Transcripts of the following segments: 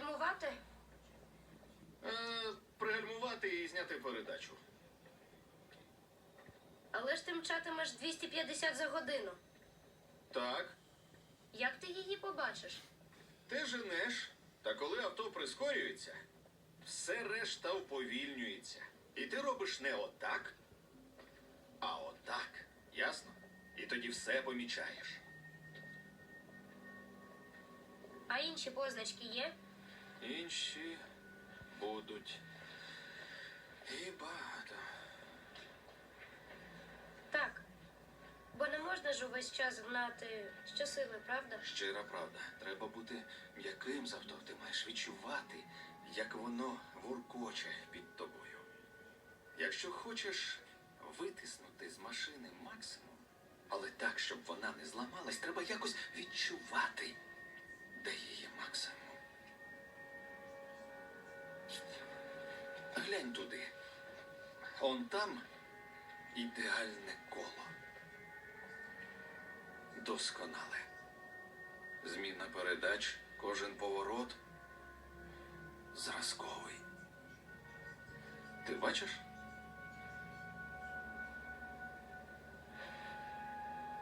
Погальмувати? Е, пригальмувати і зняти передачу. Але ж ти мчатимеш 250 за годину. Так, Як ти її побачиш? ти женеш, та коли авто прискорюється, все решта уповільнюється. І ти робиш не отак, а отак. Ясно? І тоді все помічаєш. А інші позначки є? Інші будуть. І багато. Так. Бо не можна ж увесь час гнати щосили, правда? Щира правда, треба бути м'яким з. Ти маєш відчувати, як воно вуркоче під тобою. Якщо хочеш витиснути з машини максимум, але так, щоб вона не зламалась, треба якось відчувати, Глянь туди. Он там ідеальне коло. Досконале. Зміна передач, кожен поворот зразковий. Ти бачиш?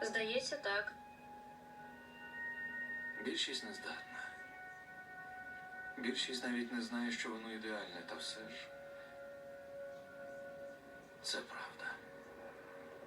Здається, так. Більшість не здатна. Більшість навіть не знає, що воно ідеальне, та все ж. Це правда.